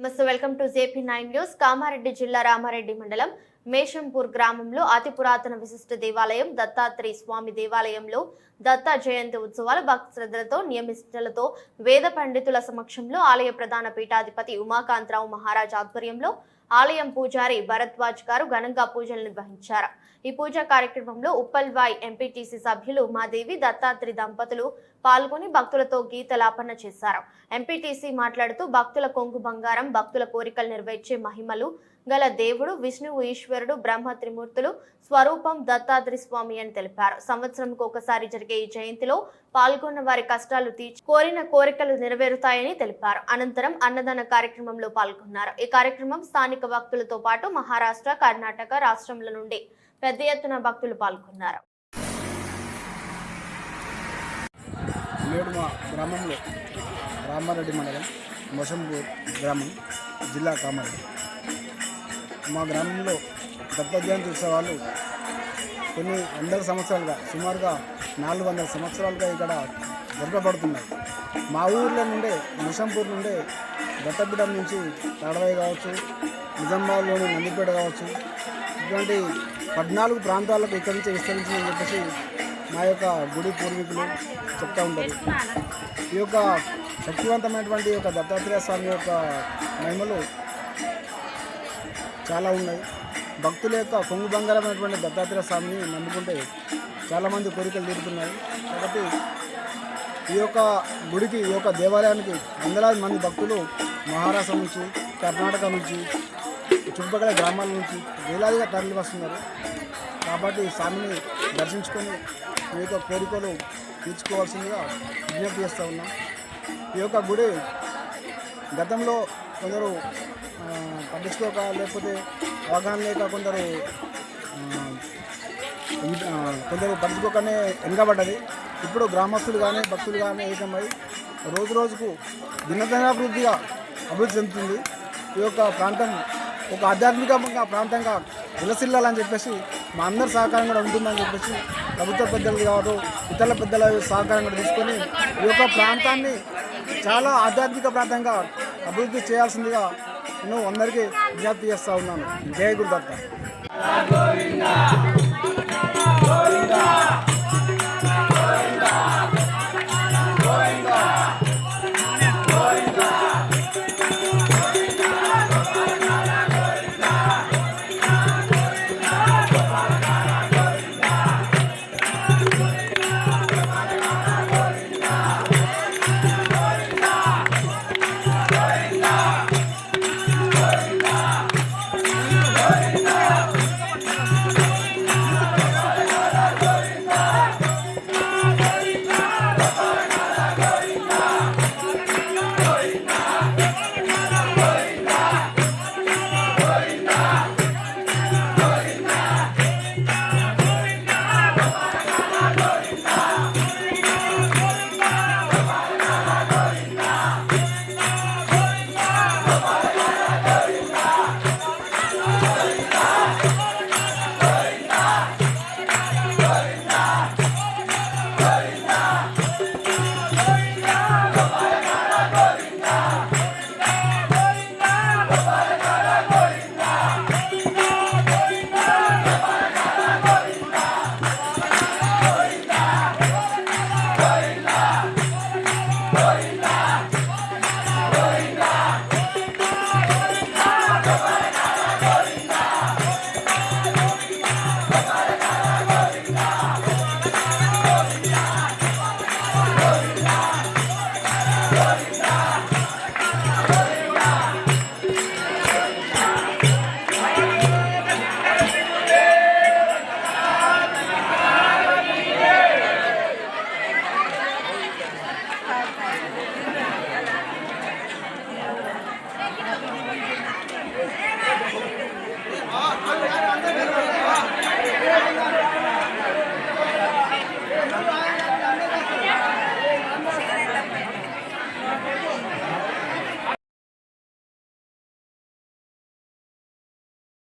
నమస్తే welcome to JP nine news. Kamareddy జిల్లా రామారెడ్డి మండలం మేషంపూర్ గ్రామంలో అతి పురాతన విశిష్ట దేవాలయం దత్తాత్రేయ స్వామి దేవాలయంలో దత్తా జయంతి ఉత్సవాలు భక్తశ్రద్ధలతో నియమిష్టలతో వేద పండితుల సమక్షంలో ఆలయ ప్రధాన పీఠాధిపతి ఉమాకాంతరావు మహారాజ్ ఆధ్వర్యంలో ఆలయం పూజారి భరద్వాజ్ గారు ఘనంగా పూజలు నిర్వహించారు. ఈ పూజా కార్యక్రమంలో ఉప్పల్వాయ్ ఎంపీటీసీ సభ్యులు ఉమాదేవి దత్తాత్రి దంపతులు పాల్గొని భక్తులతో గీతలాపన చేశారు. ఎంపీటీసీ మాట్లాడుతూ భక్తుల కొంగు బంగారం భక్తుల కోరికలు నెరవేర్చే మహిమలు గల దేవుడు విష్ణువు ఈశ్వరుడు బ్రహ్మ త్రిమూర్తులు స్వరూపం దత్తాత్రి స్వామి అని తెలిపారు. సంవత్సరంకు ఒకసారి జరిగే ఈ జయంతిలో పాల్గొన్న వారి కష్టాలు తీర్చి కోరిన కోరికలు నెరవేరుతాయని తెలిపారు. అనంతరం అన్నదాన కార్యక్రమంలో పాల్గొన్నారు. ఈ కార్యక్రమం స్థానిక భక్తులతో పాటు మహారాష్ట్ర కర్ణాటక రాష్ట్రంల నుండి పెద్ద ఎత్తున భక్తులు పాల్గొన్నారు. నేడు మా గ్రామంలో రామారెడ్డి మండలం మొషంపూర్ గ్రామం జిల్లా కామారెడ్డి. మా గ్రామంలో దత్త జయంతి ఉత్సవాలు కొన్ని వందల సంవత్సరాలుగా సుమారుగా నాలుగు వందల సంవత్సరాలుగా ఇక్కడ జరపబడుతున్నాయి. మా ఊర్లో నుండే మొషంపూర్ నుండే దత్తపీఠం నుంచి తడవై కావచ్చు నిజామాబాద్లోని నందిపేట కావచ్చు ఇటువంటి పద్నాలుగు ప్రాంతాలకు ఇక్కడి నుంచి విస్తరించిందని చెప్పేసి మా యొక్క గుడి పూర్వీకులు చెప్తూ ఉంటారు. ఈ యొక్క శక్తివంతమైనటువంటి ఈ యొక్క దత్తాత్రేయ స్వామి యొక్క మహిమలు చాలా ఉన్నాయి. భక్తుల యొక్క కొంగు బంగారమైనటువంటి దత్తాత్రేయ స్వామిని నమ్ముకుంటే చాలామంది కోరికలు తీరుతున్నాయి. కాబట్టి ఈ యొక్క గుడికి ఈ యొక్క దేవాలయానికి వందలాది మంది భక్తులు మహారాష్ట్ర నుంచి కర్ణాటక నుంచి చుట్టుపక్కల గ్రామాల నుంచి వేలాదిగా తరలి వస్తున్నారు కాబట్టి స్వామిని దర్శించుకొని మీ యొక్క కోరికలు తీర్చుకోవాల్సిందిగా విజ్ఞప్తి చేస్తూ ఉన్నాం. ఈ యొక్క గుడి గతంలో కొందరు పట్టించుకోక లేకపోతే అవగాహన లేక కొందరు కొందరు పట్టించుకోకనే వెనుకబడ్డది. ఇప్పుడు గ్రామస్తులు కానీ భక్తులు కానీ ఏకమై రోజు రోజుకు దినదినాభివృద్ధిగా అభివృద్ధి చెందుతుంది. ఈ యొక్క ప్రాంతం ఒక ఆధ్యాత్మికంగా ప్రాంతంగా విలసిల్లాలని చెప్పేసి మా అందరి సహకారం కూడా ఉంటుందని చెప్పేసి ప్రభుత్వ పెద్దలు కాదు ఇతర పెద్దల సహకారం కూడా తీసుకొని ఈ యొక్క ప్రాంతాన్ని చాలా ఆధ్యాత్మిక ప్రాంతంగా అభివృద్ధి చేయాల్సిందిగా నేను అందరికీ విజ్ఞప్తి చేస్తూ ఉన్నాను. జయ గురుదత్త.